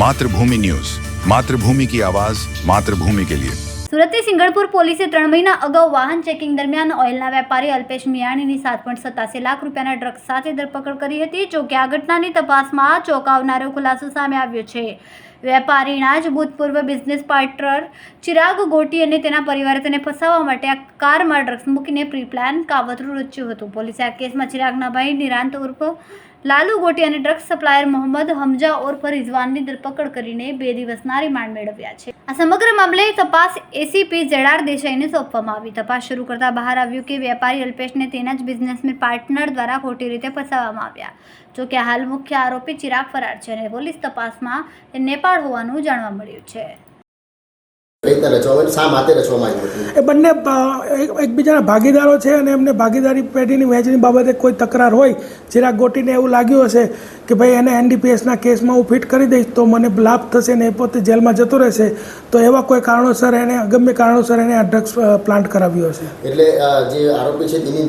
Mathrubhumi news. Mathrubhumi કી આવાજ, માતૃભૂમિ કે લિયે. સુરતની સિંગળપુર પોલીસે ત્રણ મહિના અગાઉ વાહન ચેકિંગ દરમિયાન ઓઇલના વેપારી અલ્પેશ મિયાણીની સાત પોઈન્ટ સત્તાસી લાખ રૂપિયાના ડ્રગ્સ સાથે ધરપકડ કરી હતી જોકે આ ઘટનાની તપાસમાં ચોંકાવનારો ખુલાસો સામે આવ્યો છે. વેપારીના જ ભૂતપૂર્વ બિઝનેસ પાર્ટનર ચિરાગ ગોટી અને તેના પરિવારે તેને ફસાવવા માટે આ કારમાં ડ્રગ્સ મૂકીને પ્રીપ્લાન કાવતરું રચ્યું હતું. પોલીસે આ કેસમાં ચિરાગના ભાઈ નિરાંત ઉર્ફ, લાલુ ગોટી અને ડ્રગ્સ સપ્લાયર મોહમ્મદ હમજા ઉર્ફ રિઝવાનની ધરપકડ કરીને બે દિવસના રિમાન્ડ મેળવ્યા છે. આ સમગ્ર મામલે તપાસ એસીપી જેડાર દેસાઈને સોંપવામાં આવી. તપાસ શરૂ કરતા બહાર આવ્યું કે વેપારી અલ્પેશને તેના જ બિઝનેસમેન પાર્ટનર દ્વારા ખોટી રીતે ફસાવવામાં આવ્યા. જોકે હાલ મુખ્ય આરોપી ચિરાગ ફરાર છે અને પોલીસ તપાસમાં તે નેપાળ હોવાનું જાણવા મળ્યું છે. એ બંને એક- એકબીજાના ભાગીદારો છે અને એમને ભાગીદારી પેઢીની વહેંચણી બાબતે કોઈ તકરાર હોય ચિરાગ ગોટીને એવું લાગ્યું હશે કે ભાઈ એને એનડીપીએસના કેસમાં હું ફિટ કરી દઈશ તો મને લાભ થશે ને એ પોતે જેલમાં જતો રહેશે તો એવા કોઈ કારણોસર એને અગમ્ય કારણોસર એને આ ડ્રગ્સ પ્લાન્ટ કરાવ્યો હશે. એટલે જે આરોપી છે તેની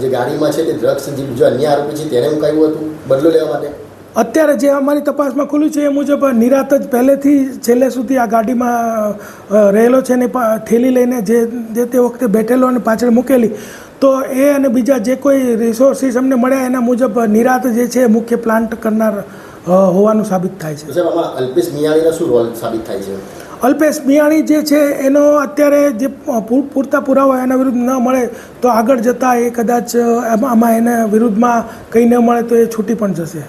જે ગાડીમાં છે તે ડ્રગ્સ જે બીજો અન્ય આરોપી છે તેને મુકાયું હતું બદલો લેવા માટે? અત્યારે જે અમારી તપાસમાં ખુલ્યું છે એ મુજબ નિરાત જ પહેલેથી છેલ્લે સુધી આ ગાડીમાં રહેલો છે ને થેલી લઈને જે જે તે વખતે બેઠેલો અને પાછળ મૂકેલી તો એ અને બીજા જે કોઈ રિસોર્સિસ અમને મળ્યા એના મુજબ નિરાત જે છે મુખ્ય પ્લાન્ટ કરનાર હોવાનું સાબિત થાય છે અલ્પેશ મિયાણીનો શું રોલ સાબિત થાય છે અલ્પેશ મિયાણી જે છે એનો અત્યારે જે પૂરતા પુરાવા એના વિરુદ્ધ ન મળે તો આગળ જતાં એ કદાચ આમાં એના વિરુદ્ધમાં કંઈ ન મળે તો એ છૂટી પણ જશે.